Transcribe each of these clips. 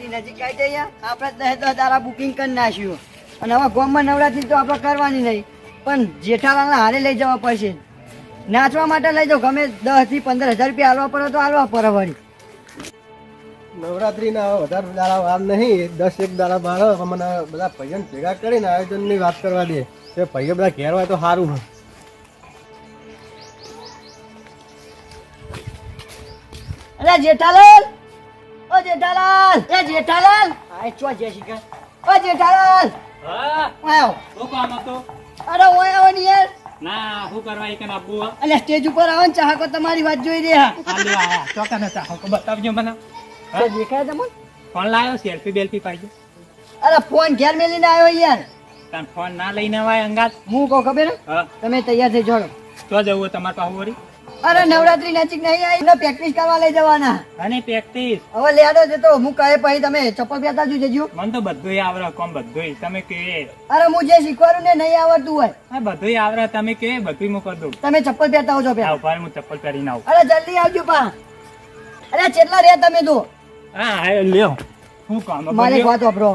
નવરાત્રી નજીક આવી જઈએ આપણે દસ દસ દાડા બુકિંગ કરી નાખ્યું. અને હવે ગોમમાં નવરાત્રી તો આપણે કરવાની નહીં પણ જેઠાલાલને હારે લઈ જવા પડશે. નાચવા માટે લઈ જાઓ ગમે દસથી પંદર હજાર રૂપિયા હાલવા પડે તો હાલવા પડે વળી. નવરાત્રી ના વધારે દાડા વાર નહીં દસ એક દાડા બાર મને બધા ભજન ભેગા કરીને આયોજનની વાત કરવા દે. તે ભાઈઓ બધા કહેવાય તો સારું હોય અરે જેઠાલાલ! ઓ જેઠાલાલ એ જેઠાલાલ આય ચો કૃષ્ણ ઓ જેઠાલાલ હા? આયો શું કામ હતું? અરે ઓય આવો ને યાર. ના શું કરવા એક આપવું હે? અલે સ્ટેજ ઉપર આવો ને ચાહકો તમારી વાત જોઈ રહ્યા. આ ચોકા નતા હકો બતાવજો મને. દેખાય તમને? ફોન લાવ્યો સેલ્ફી બેલ્ફી પાડજો અરે ફોન ઘેર મેલીને આવ્યો યાર. તાર ફોન ના લઈને આવાય અંગાત? હું કહું ખબર? હે? હા તમે તૈયાર થઈ જોડો તો જવું તમારે પાસે વળી. અરે નવરાત્રી નજીક નહીં આવી પ્રેક્ટિસ કરવા લઈ જવાના. અને પ્રેક્ટિસ હવે લે આડો જતો હું કહે પછી તમે ચપ્પલ પહેરતા જ જજો. મને તો બધું આવડે કોમ બધું તમે કે અરે હું જે શીખવાડું ને નહીં આવડતું હોય. હા બધું આવડે તમે કે બધું હું કરી દઉં તમે ચપ્પલ પહેરતા પેલા ઊભા રહો, હું ચપ્પલ પહેરીને આવું. અરે જલ્દી આવજો પા. અરે કેટલા રહ્યા તમે તો. હા હા લ્યો. હું કામ મારે વાત વાપરો.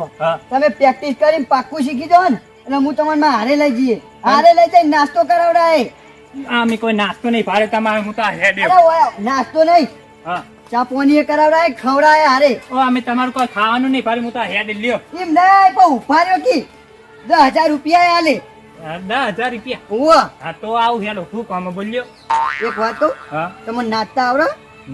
તમે પ્રેક્ટિસ કરીને પાક્કું શીખી જાઓ ને એટલે હું તમને હારે લઈ જઈએ. હારે લઈ જઈને નાસ્તો કરાવડાય. આ મેં કોઈ નાસ્તો નહીં ભારે તમારે હું તો હેડ નાસ્તો નહીં? હા. ચા પોની કરાવડાય ખવડાય હારે. ઓ અમે તમારું કોઈ ખાવાનું નહીં ભારે હું તો હેડ લ્યો. એમ નહીં પણ ઊભા રહ્યો કી? દસ હજાર રૂપિયા આલે. દસ હજાર રૂપિયા. હા તો આવું હેડો શું કામ બોલ્યો? એક વાત તો હા. તમને નાચતા આવડે?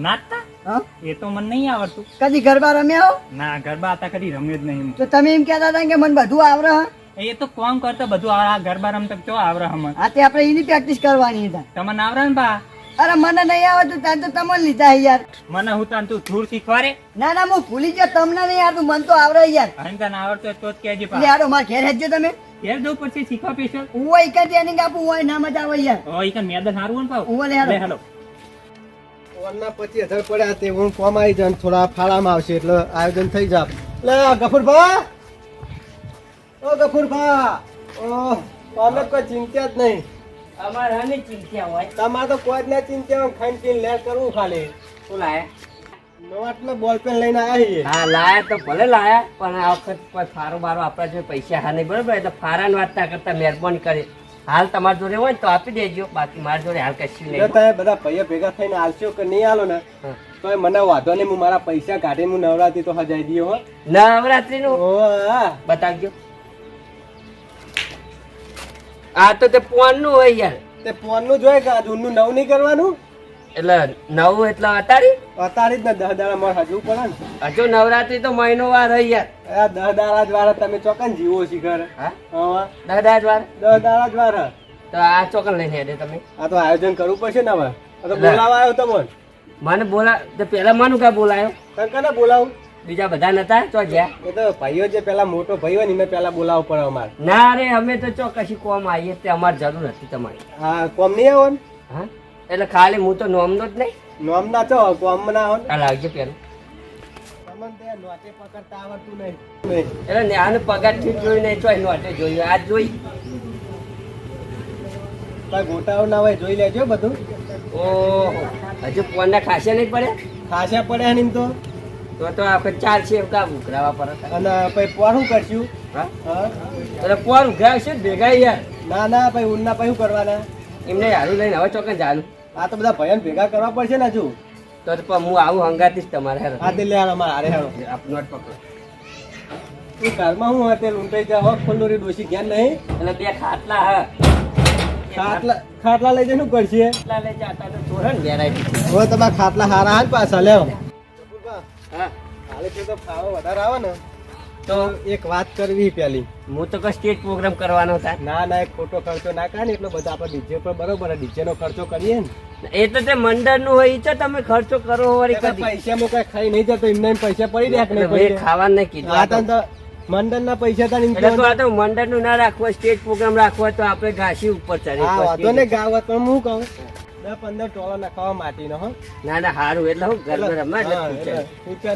નાચતા હા. એ તો મને નહીં આવડતું. કદી ગરબા રમ્યા હો? ના ગરબા હતા કદી રમ્યો જ નહીં તો તમે એમ કહેતા હતા કે મને બધું આવડે હે? એ તો કોમ કરતો બધું આ ગરબા રમતો ચો હમણ? હા તે આપણે એની પ્રેક્ટિસ કરવાની હતા. તમને આવડે ને બા? અરે મને નહીં આવતું તાન તો તમને લીધા યાર. મને હું તાન તું ધૂળ શીખવાડે? ના ના હું ભૂલી ગયો તમને નહીં આવતું મને તો આવડે યાર. અને તને આવડતો તો જ કહેજે પા યાર માર ઘેર હેજો તમે. ઘેર જવું પડશે શીખવા પેશલ હું એક જ ટ્રેનિંગ આપું હોય ના મજા આવે યાર. ઓ ઈ કન મેદાન હારું હોય ને પાછું. હું લે હાલો. ફોનના પચીસ હજાર પડ્યા તે હું કોમ આવી જાય થોડા ફાળામાં આવશે એટલે આયોજન થઈ જાય લે ગફુરભા! ઓ ગફુરભા ઓ તમે કોઈ ચિંતા જ નહીં. અમારે આની ચિંતા હોય. તમારે તો કોઈ જ ના ચિંતા હોય ખાઈ પીને લે કરવું ખાલી. શું લાયા? બોલ પેન લઈને આવી હા લાયા તો ભલે લાયા પણ આ વખત ફારો બારો આપણા જોડે પૈસા હા નહીં બરોબર? એટલે ફારાની વાત ના કરતા મહેરબાની કરી. હાલ તમારી જોડે હોય તો આપી દેજો બાકી મારા જોડે હાલ કશું નહીં. તમે બધા ભાઈઓ ભેગા થઈને આલશો કે નહીં આલો ને. તો મને વાંધો નહીં હું મારા પૈસા કાઢીને હું નવરાત્રી તો હજાઈ દયો હો. નવરાત્રી નું બતાવજો. આ તો તે પોનનું હોય યાર. તે ફોનનું જોઈ કે આ જૂનનું નવું નહીં કરવાનું? એટલે નવું એટલે અતારી? અતારી જ ને દહ દાડા મારે હજુ પડે ને. હજુ નવરાત્રી તો મહિનો વાર રહી યાર. આ દસ દાડા જ તમે ચોકન જીવો શીખર હા? હા દાદા જ વાર? દહ દાડા જ વાળા તો આ ચોકન લઈને હેડે તમે. આ તો આયોજન કરવું પડશે ને હવે. આ તો બોલાવા આવ્યો તમને. મને બોલા તો પેલા માનું કે બોલાયો? તને કને બોલાવું? બીજા બધા નતા? તો જ્યાં? એ તો ભાઈઓ જે પેલા મોટો ભાઈ હોય ને મેં પેલા બોલાવવું પડે અમારે. ના રે અમે તો ચોક્કસી કોમ આવીએ તે અમારે જરૂર હતી તમારી. હા કોમ નહીં આવો હા? એટલે ખાલી હું તો નોમનો જ નહીં? નોમ ના તો કોમ ના આવો ને આ પેલું. તે. એટલે ને આને પગારથી જોઈ નહીં ચોય નોટે જોયું આ જોઈ. ગોટાઓ ના હોય જોઈ લેજો બધું. ઓહો હજુ પોનના ખાસે નહીં પડે? ખાસે પડે ને તો. તો તો આપણે ચાર છે કા ઉઘરાવા પર અને પછી પોરું કરશું? હા? હા? એટલે પોર ઉઘરાવશે ભેગા યાર. ના ના પછી ઉનના પછી શું કરવાના? એમને હારું લઈને હવે ચોક્કસ જાનું. આ તો બધા ભયન ભેગા કરવા પડશે ને હજુ. તો પણ હું આવું હંગાતીશ તમારે હેરો. આ દિલ્હી લે મારે હારે આપ નોટ પકડો. એ ઘરમાં હું તે લૂંટાઈ જાય હોક ખુલ્લું ડોસી ગયા નહીં. એટલે બે ખાટલા હા. ખાટલા ખાટલા લઈ જઈને શું કરશે? ખાટલા લઈ જતા તો ચોરણ ને વેરાયટી. હવે તમારા ખાટલા હારા હાલ પાછા લેવા તો ફાવો વધારે આવે ને તો એક વાત કરવી પેલી. હું તો સ્ટેજ પ્રોગ્રામ કરવાનો હતા ના ના એક ખોટો ખર્ચો ના કરે ને એટલો બધો આપણે ડીજે પર બરોબર ડીજે નો ખર્ચો કરીએ ને. એ તો તે મંડળનું હોય છે તો તમે ખર્ચો કરો વળી કદી. પૈસા માં કઈ ખાઈ નહીં જતો એમને એમ પૈસા પડી રહ્યા કે નહીં ખાવાનું નહીં કીધું આ તો. મંડળ ના પૈસા તા એટલે તો આ તો મંડળનું ના રાખવો સ્ટેજ પ્રોગ્રામ રાખવો તો આપણે ઘાસી ઉપર ચડી વાંધો ને. ગાવત પણ હું કહું. દસ પંદર ટોળો નાખવા માટીનો હો. ના ના હારું એટલે હું ઘર ઘર રમવા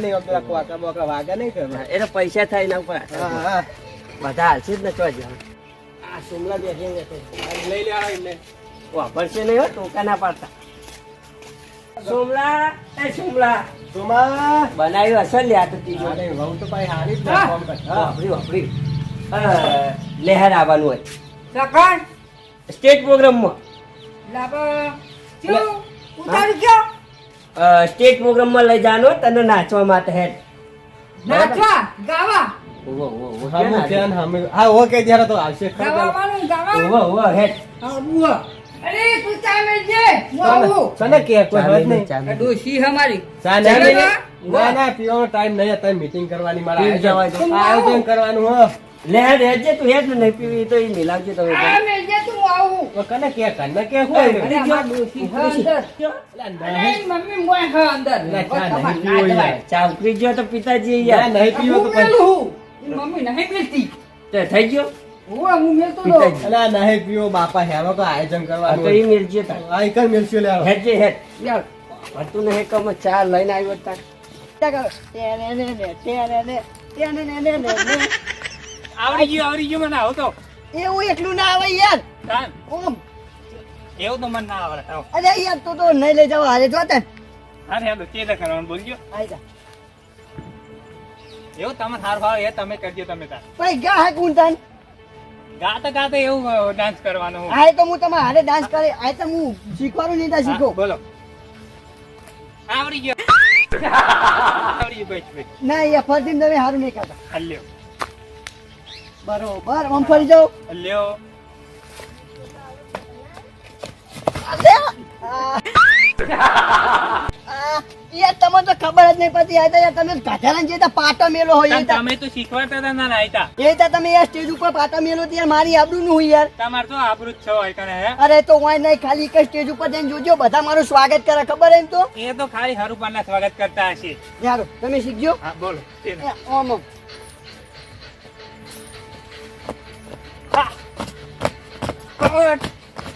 નહીં પેલા કોકા બોકા વાગ્યા નહીં કરવા એટલે પૈસા થાય ના ઉપર. હા હા. બધા હાલશે જ ને તો આ શિમલા બેસી લઈ લેવા એમને. વાપરશે નહીં હો ટોકા ના પાડતા. સોમલા એ સોમલા. સોમા. બનાવ્યું ને લ્યા તો ત્રીજો અરે વહુ તો ભાઈ હારી જ. વાપરી વાપરી. લહેર આવવાનું હોય. સકન સ્ટેજ પ્રોગ્રામમાં. લાબા. ઉતારી ગયો સ્ટેજ સ્ટેટ પ્રોગ્રામમાં લઈ જવાનો તને નાચવા માટે હેડ નાચવા? ગાવા? ક્યાં મીટિંગ કરવાની આયોજન કરવાનું હો રેજે તું હેડ નહીં પીવી તો એ મિલાવજે તમે આ મેલજે તું આવું. કને કે કને કે હું અરે, ડોશી હા અંદર. મમ્મી મોય હા અંદર. ના, ચા તમાર નહીં પીવો ના યાર. ચા ઉતરી ગયો તો પિતાજી યાર નહીં પીવો તો મમ્મી નહીં મેલતી. તે થઈ ગયો? હોય. જ લે, ચા લઈને આવ્યો આવડી ગયું આવડી ગયું મને આવતો એવું એટલું ના આવે યાર. તાન, ઓમ. એવું તો મને ના આવડે આવો. અરે યાર તું તો નહીં લઈ જવા હારે જોતે હા હેલો તે કરવાનું બોલજો. આઈ જા. એવું તમે હાર ભાવ એ તમે કરજો તમે તાર. ભાઈ ગા હે કુંતન ગાતા ગાતા એવું ડાન્સ કરવાનું આય તો હું તમારે હારે ડાન્સ કરે આય તો હું શીખવાનું નહીં તા હા, શીખો. બોલો. આવડી ગયો. આવડી ગયો ના યાર ફરતી તમે હારું નહીં કરતા. હલ્યો. બરોબર આમ ફરી જાઓ. હલ્યો અરે! આ. આ, યાર તમને તો ખબર જ નહીં પડતી આ યાર તમે ગાધારાને જે પાટો મેલો હોય એ તમ તો- તમે તો શીખવાડતા હતા ના નાયતા એ તો તમે યાર સ્ટેજ ઉપર પાટો મેલો યાર મારી આબરૂ નું હોય યાર. તમારે તો આબરૂ જ છે હોય કણે હે? અરે તો વાય નહીં ખાલી એક સ્ટેજ ઉપર જઈને જોજો બધા મારું સ્વાગત કરે ખબર એમ તો? એ તો ખાલી હરુપાના સ્વાગત કરતા હશે. યાર તમે શીખજો. હા બોલો ઓમ ઓમ.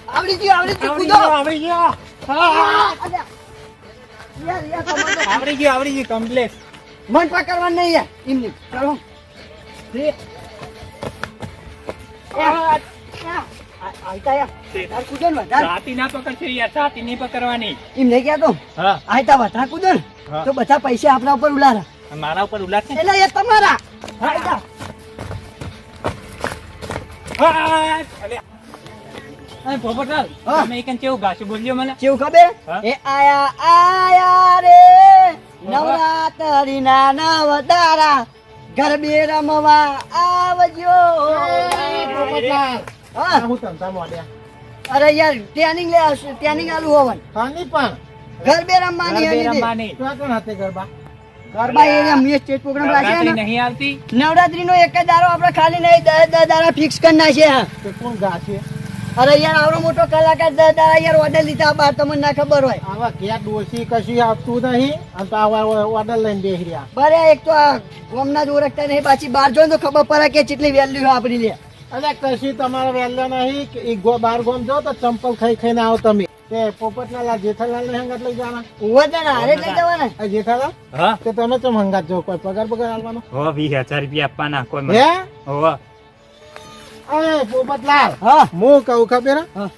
આવડી ગયું આવડી ગયું કૂદો આવડી ગયો આવડી ગયો ગયું કમ્પ્લેટ મન નહીં યાર ચાલો ઉપર ઉલારા. મારા ઉપર એ તમારા. પોપટલાલ, તમે એકન કેવું ગાશું બોલજો મને કેવું ખબર એ આયા આયા રે નવરાત્રી ના નવ તારા ગરબે રમવા આવજો. અરે યાર ટ્રેનિંગ લે ટ્રેનિંગ આલુ હોવન. પણ. ગરબે રમવાની. રમવાની. હાથે ગરબા? ગરબા એરિયા મેં સ્ટેજ પ્રોગ્રામ રાખ્યા નવરાત્રી ને. નહીં આવતી? નવરાત્રી નો એક જ દારો આપણે ખાલી નહીં દસ દસ દારા ફિક્સ કરી નાખીએ. કોણ અરે યાર આવડો મોટો કલાકાર દસ દારા યાર ઓર્ડર લીધા બાર તમને ના ખબર હોય. આવા ક્યાં ડોસી કશું આપતું નહીં? અને તો આવા ઓર્ડર લઈને બેસી રહ્યા બરે એક તો આ ગોમના જ ઓળખતા નહીં પાછી બહાર જોઈને તો ખબર પડે કે કેટલી વેલ્યુ આપણી લે. અરે કશી તમારે વેલ્યુ નહીં કે ગો બાર ગોમ જો તો ચંપલ ખાઈ ખાઈને આવો તમે. તે પોપટલાલ જેઠાલાલ ને હંગાત લઈ જવાના. વજન હારે લઈ જવાના. આ જેઠાલાલ? હા. તે તમે ચમ હંગાત જો કોઈ પગાર પગાર આલવાનો હો વીસ રૂપિયા આપવાના કોઈ હે? હોવે. અરે પોપટલાલ. હા. હું કહું ખબર હા.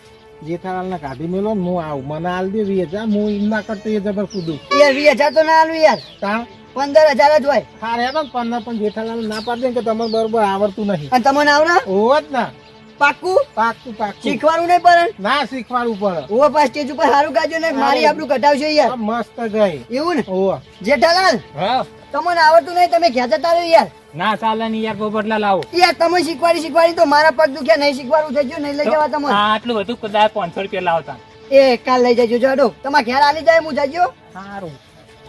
જેઠાલાલ ને કાઢી મેલો હું આવું. મને આલ દે વીસ હજાર હું એમના કરતો એ જબર કૂદું યાર વીસ હજાર તો ના આલું યાર. તાણ પંદર હજાર જ હોય. હા રે પણ પંદર પણ જેઠાલાલ ના પાડી કે તમને બરોબર આવડતું નહીં. અને તમને આવડે? જ ના. પાક્કું? પાકું પાકું શીખવાનું નહીં પડે? ના શીખવાડવું પડે. ઓ પાસ સ્ટેજ ઉપર સારું ગાજો ને મારી આપણું કઢાવશો યાર. મસ્ત ગઈ. એવું ને? ઓ જેઠાલાલ હા? તમને આવડતું નહીં તમે ઘેર જતા રહ્યો યાર. ના ચાલે નહીં યાર પોપટલાલ લાવો. યાર તમે શીખવાડી શીખવાડી તો મારા પગ દુખ્યા નહીં શીખવાડું થઈ ગયું નહીં લઈ જવા તમે હા આટલું બધું કદાચ પાંચસો રૂપિયા લાવતા. એ કાલ લઈ જજો જાડો. તમારા ઘેર આલી જાય હું જજો. સારું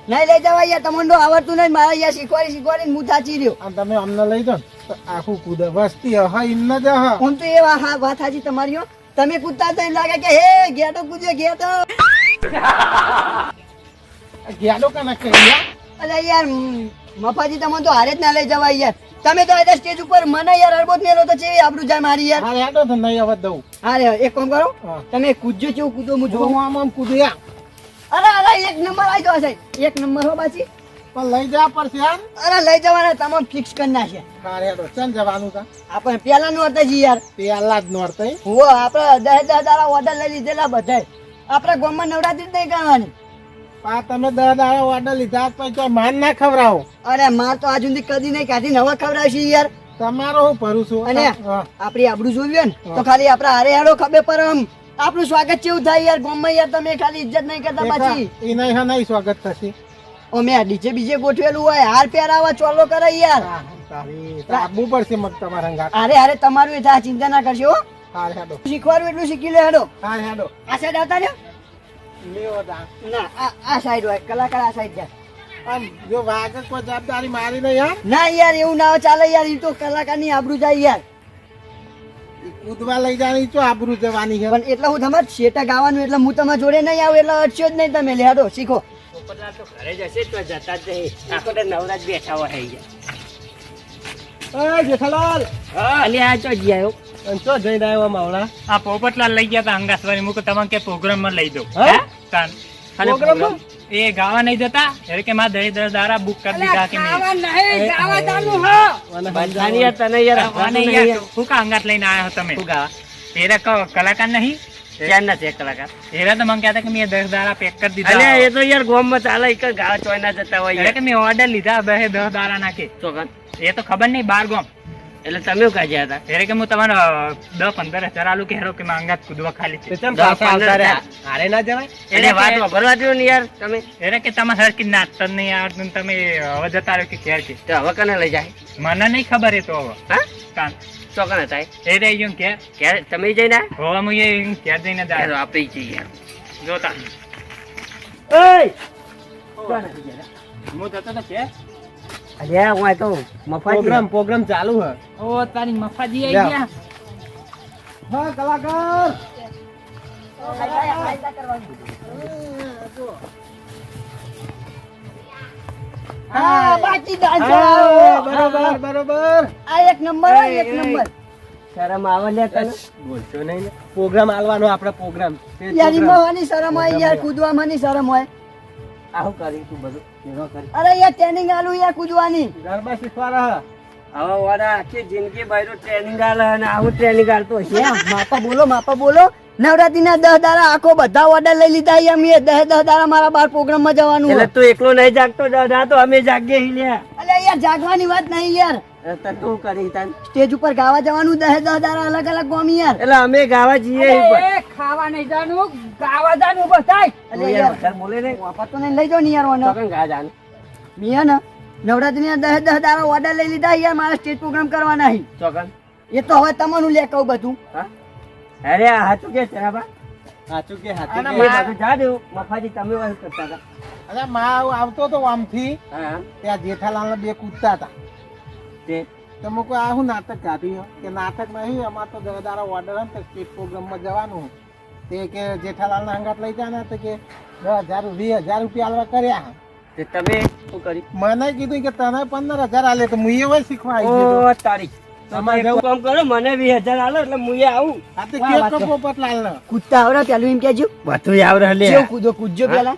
નહીં લઈ જવા યાર તમને તો આવડતું નહીં મારા યાર શીખવાડી શીખવાડી હું થાચી રહ્યો. તમે અમને લઈ જાઓ ને. આખું કૂદે વસ્તી હ એમને જ હ હું તો એ હા વાત હાજી તમારી તમે કૂદતા તો એમ લાગે કે હે ગેટો કૂદ્યો ગેટો ગેટો કે ના કહી અરે યાર મફાજી તમે તો હારે જ ના લઈ જવાય યાર. તમે તો આજે સ્ટેજ ઉપર મને યાર અરબોત મેલો તો છે આપણું જાય મારી યાર? હા હેડો તો નહીં આવત દઉં. અરે એક કામ કરો. તમે કૂદજો કેવું કૂદો હું જોઉં. આમ આમ કૂદ્યા અરે અરે એક નંબર આવી ગયો છે એક નંબર હો બાજી પણ લઈ જવા પડશે યાર અરે લઈ જવાના તમામ ફિક્સ કરી નાખે. હા હેડો ચમ જવાનું તા આપણે પેલા નું હતા જી યાર. પેલા જ નોર્થ હો આપણે દસ દસ દાડા ઓર્ડર લઈ લીધેલા બધાય. આપણે ગામમાં નવરાત્રી જ નહીં કરવાની. આ તમે દસ દાડા ઓર્ડર લીધા પછી માન ના ખવડાવો. અરે માર તો આજ સુધી કદી નહીં કાઢી નવા ખવડાવશી યાર. તમારો હું ભરું છું. અને આપણી આબડું જોયું ને તો ખાલી આપડા હારે હાડો ખબર પર આમ. આપણું સ્વાગત કેવું થાય યાર ગોમમાં યાર તમે ખાલી ઇજ્જત નહીં કરતા પાછી એ નહીં હા નહીં સ્વાગત થશે. અમે ડીજે બીજે ગોઠવેલું હોય હાર પહેરાવા ચોલો કરે યાર. આપવું પડશે મગ તમારા અરે અરે તમારું એ ચિંતા ના કરશો હો. શીખવાડું એટલું શીખી લે હેડો. હાર હેડો. આ સાઈડ આવતા રહ્યો? ના આ આ સાઈડ હોય કલાકાર આ સાઈડ જાય. આમ જો વાગે કોઈ જવાબદારી મારી નહીં યાર ના યાર એવું ના ચાલે યાર એ તો કલાકારની આબરૂ જાય યાર. કૂદવા લઈ જવાની તો આબરૂ જવાની છે. પણ એટલે હું તમારે શેટા ગાવાનું એટલે હું તમારા જોડે નહીં આવું એટલે અડશો જ નહીં તમે. લેડો હેડો શીખો. પોપટલાલ તો ઘરે જશે તો જતા જ નહીં આખો તો નવરાજ બેઠા હોય અહીંયા. એ જેઠાલાલ! અને આ ચો જી આવ્યો ચો જઈને આવ્યો માવડા? આ પોપટલાલ લઈ ગયા તા અંગાસવારી મૂકો તમે કે પ્રોગ્રામ લઈ દો હે? તાન. પ્રોગ્રામમાં? એ ગાવા નહીં જતા. એટલે કે મારા દહી દારા બુક કરી દીધા કે મેં. નહીં ગાવા દાનું હા. બધાની તને યાર અને હવાને યાર, યાર હું કા અંગાત લઈને આયા છો તમે ગાવા એરા કલાકાર નહીં? ધ્યાન નથી એક કલાકાર એરા તો મને કહેતા કે મેં દસ દારા પેક કરી દીધા અલ્યા એ તો યાર ગોમમાં ચાલે એક જ ચોય ના જતા હોય એટલે કે મેં ઓર્ડર લીધા દહે દસ દારા નાખે. ચોકન. એ તો ખબર નહીં બાર ગોમ. એટલે તમે શું કાઢ્યા હતા? એટલે કે હું તમારે દસ પંદર હજાર આલુ કે હેરો કે અંગાત કૂદવા ખાલી છે. હારે ના જવાય? એટલે વાત વાપરવા દો ને યાર તમે. એટલે કે તમે સરખી નાચતા જ નહીં આવડતું તમે હવે જતા રહ્યો કે ઘેર કે તો હવે કને લઈ જાય? મને નહીં ખબર એ તો હવે. હા? તાન. ચોકન હતા એ? રહી ગયું કે? ક્યારે તમે જઈને? હવે હું એ ઘેર જઈને જાય આપણે જઈએ. જોતા. ઓય! કોણ આવી ગયા? હું જતો તો કે? અરે હું આ તો મફત પ્રોગ્રામ પ્રોગ્રામ ચાલુ હે. ઓ તારી મફાજી આવી ગયા. હા કલાકાર! હા બાકી ડાન્સ બરોબર બરોબર. આ એક નંબર એક નંબર. શરમ આવે લે તને? બોલશો નહીં પ્રોગ્રામ આલવાનો આપણો પ્રોગ્રામ. યાર પ્રોગ્રામ. ની શરમ હોય યાર કૂદવામાં શરમ હોય. આવું કરી તું બધું? અરે યાર ટ્રેનિંગ આલું યાર કૂદવાની. ગરબા શીખવા. હવે વાળા આખી જિંદગી ભાઈનું ટ્રેનિંગ આલે અને આવું ટ્રેનિંગ આલતો હશે. માપા બોલો માપા બોલો. નવરાત્રી ના દસ દાડા આખો બધા ઓર્ડર લઈ લીધા અમે દસ દસ દાડા મારા બાર પ્રોગ્રામમાં જવાનું એટલે તું એકલો નહીં જાગતો? દાદા તો અમે જાગીએ લ્યા. અલ્યા યાર જાગવાની વાત નહીં યાર. તું કરી તાન. સ્ટેજ ઉપર ગાવા જવાનું દસ દસ દાડા અલગ અલગ ગોમી યાર. એટલે અમે ગાવા જઈએ ખાવા નહીં જાનું ગાવા જાનું બસ થાય. યાર બોલે ને વાપર તો નહીં લઈ જાઓ ને યાર ચોકન ગા જાન. મિયા ને નવરાત્રી ના દસ દસ દાડા ઓર્ડર લઈ લીધા યાર મારા સ્ટેજ પ્રોગ્રામ કરવાના હી. ચોકન. એ તો હવે તમારું લે કહું બધું. હા? અરે હાચું કે છે બા? સાચું કે. બધું જા દેવું મફાજી તમે વાત કરતા હતા. અરે માં આવતો તો આમથી. હા ત્યાં જેઠાલાલ બે કૂદતા હતા. તે? તો મેં કોઈ આ હું નાટક કાઢ્યું કે નાટક નહીં અમાર તો જવાદારા ઓર્ડર હે ને તો સ્ટેટ પ્રોગ્રામમાં જવાનું. તે કે જેઠાલાલના અંગાત લઈ જાય તો કે દસ હજાર વીસ હજાર રૂપિયા આલવા કર્યા. તે તમે શું કરી મને કીધું કે તને પંદર હજાર આલે તો મુએ હોય શીખવા આવી ઓ તારી તમારે કામ કરો મને વીસ હજાર આલો એટલે હું આવું. આ તો કે કૂદતા આવડે પેલું એમ કેજો બધું આવડે કેવું કૂદો? કૂદજો પેલા.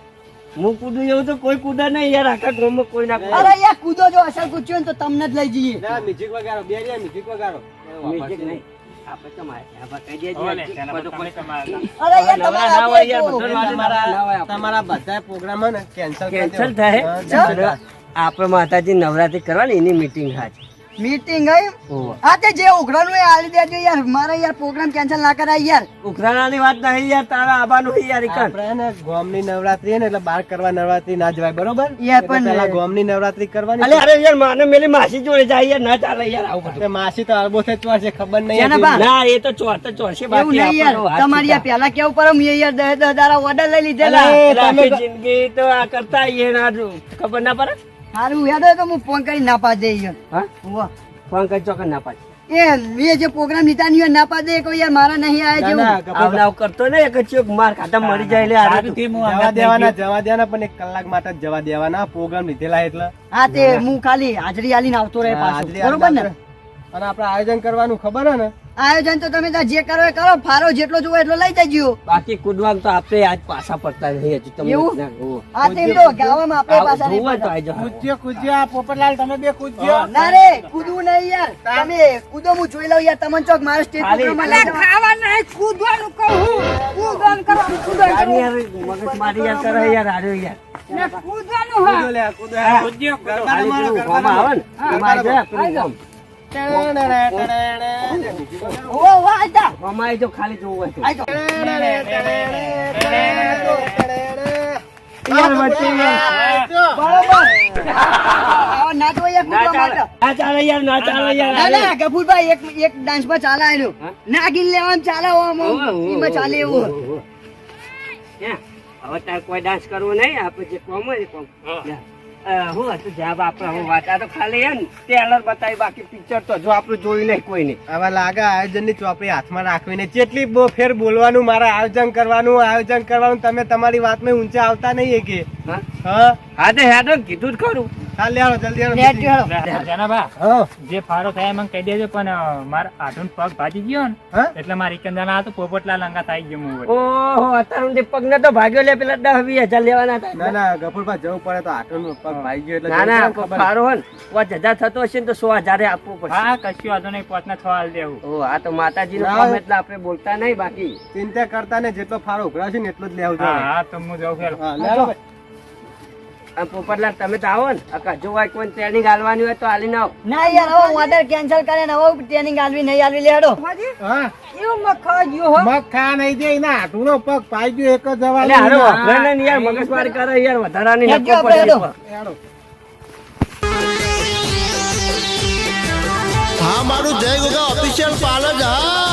હું કૂદું એવું તો કોઈ કૂદે નહીં યાર આખા ગામમાં કોઈ ના અરે યાર કૂદો જો અસલ કૂદજો ને તો તમને જ લઈ જઈએ. મ્યુઝિક વગાડો બે મ્યુઝિક વગાડો. Music નહીં. તમારા. બધા પ્રોગ્રામ કેન્સલ થાય? થાય આપણે માતાજી નવરાત્રી કરવાની એની મીટિંગ હાજ મીટિંગ હઈ હા તે જે ઉઘરાનું એ આલી દેજો યાર. મારે યાર પ્રોગ્રામ કેન્સલ ના કરાય યાર. ઉઘરાણાની વાત નહીં યાર તારા આબાનું હી યાર ઇકન આપણે ને ગોમની નવરાત્રી હે ને એટલે બાર કરવા નવરાત્રી ના જવાય બરોબર? યાર, પણ- પેલા ગોમની નવરાત્રી કરવાની અલે અરે યાર માને મેલી માસી જોડે જાય યાર ના ચાલે યાર આવું બધું. માસી તો અરબો ચોર છે ખબર નહીં? ના એ તો ચોર તો ચોર છે બાકી નહીં યાર. તમારી યાર પેલા કેવું પર મે યાર દસ દસ દારા ઓર્ડર લઈ લીધેલા. તમે જિંદગી તો આ કરતા આઈએ ના જો. ખબર ના પડે? સારું યાદ હોય તો હું ફોન કરી ના પાડે હા? ફોન કરી ચોકન ના પાડે. એ મેં જે પ્રોગ્રામ લીધા નહીં ના પાડે કોઈ યાર મારા નહીં આવે જેવું. ગભરા- કરતો ને એક ચોક માર ખાતા મરી જાય એટલે. હું જવા દેવાના જવા દેવાના પણ એક કલાક માટે જવા દેવાના પ્રોગ્રામ લીધેલા એટલે. હા તે હું ખાલી હાજરી આલીને આવતો રહે પાછો. હાજરી બરોબર ને? અને આપણે આયોજન કરવાનું ખબર હે ને આયોજન તો તમે જે કરો એ કરો ફારો જેટલો જોવો એટલો લઈ જજો બાકી કુદવાનું તો આપણે આજ પાછા પડતા નહીં હજુ તમે એવું? ના, તે તો ગાવામાં આપણે પાછા નહીં તો પડતા. કુદજો કૂદજો આ પોપટલાલ તમે બે કુદજો ના રે કુદવું નહીં યાર તમે કુદો હું જોઈ લઉં યાર તમને ચોક મારો સ્ટેજ પ્રોગ્રામમાં લઈ ખાવા નહીં કુદવાનું કહું કૂદવાનું આની કરવાનું યાર મગજ મારી યાર કરે યાર હાર્યો યાર કુદવાનું હા કુદો લે, કુદો કુદજો ગરબા મારો ગરબા આવે. ને, આવી જાઓ, ખાલી જોવું ચાલે એવું? હવે તારે કોઈ ડાન્સ કરવો નહીં આપણે જે કોમ હોય કોમ જા. હું હતું જવાબ આપણે હું વાત આ તો ખાલી એમ ટેલર બતાવી બાકી પિક્ચર તો જો આપણું જોઈ નહીં કોઈ નહીં આવા લાગે આયોજનની ચોપડી હાથમાં રાખવીને જેટલી બો ફેર બોલવાનું મારે આયોજન કરવાનું આયોજન કરવાનું તમે તમારી વાતમાં ઊંચા આવતા નહીં કે હા? હા? હા તે હેડો કીધું જ ખરું. ચાલ લે હાલો, જલ્દી. હાલો. નેટ હેળો. જનાબા હા. જે ફારો થાય મને કહી દેજો પણ મારા આઠું પગ ભાજી ગયો ને એટલે મારી એકંદરના હતો પોપટલા લંગા થઈ ગયો હું ઓહો અત્યારે ઊંધી પગને તો ભાગ્યો લે પેલા દસ વીસ હજાર લેવાના હતા. ના ના ગફુરભાઈ જવું પડે તો આટલું પગ ભાઈ ગયો એટલે ના ના જવું પડે ને ખબર. ફારો હોય પાંચ હજાર થતો હશે ને તો સો હજાર આપવું પડશે. હા કશું વાંધો નહીં પોતના છ હાલ દેવું. ઓ આ તો માતાજી નું. ના. કામ એટલે આપણે બોલતા નહીં બાકી. ચિંતા કરતા ને જેટલો ફારો ઉઘરાશે ને એટલો જ લેવું હા તો હું જાઉં ફેર. પોપટલાલ તમે તો આવો ને. કજુ હોય કોઈ ટ્રેનિંગ આલવાની હોય તો આલી આવો ના યાર હવે હું ઓર્ડર કેન્સલ કરે ને હવે ટ્રેનિંગ આલવી નહીં આલવી લે હેડો. હા. એવું મખા ગયો હો? મખા નહીં દે ના આટલું પગ પાઈ ગયો એક જ જવા લે હારો વાપરે ને યાર મગજમારી કરે યાર વધારાની નકો પડે હેડો. હેડો. હા મારું જય ગોગા ઓફિશિયલ પાર્લર હા.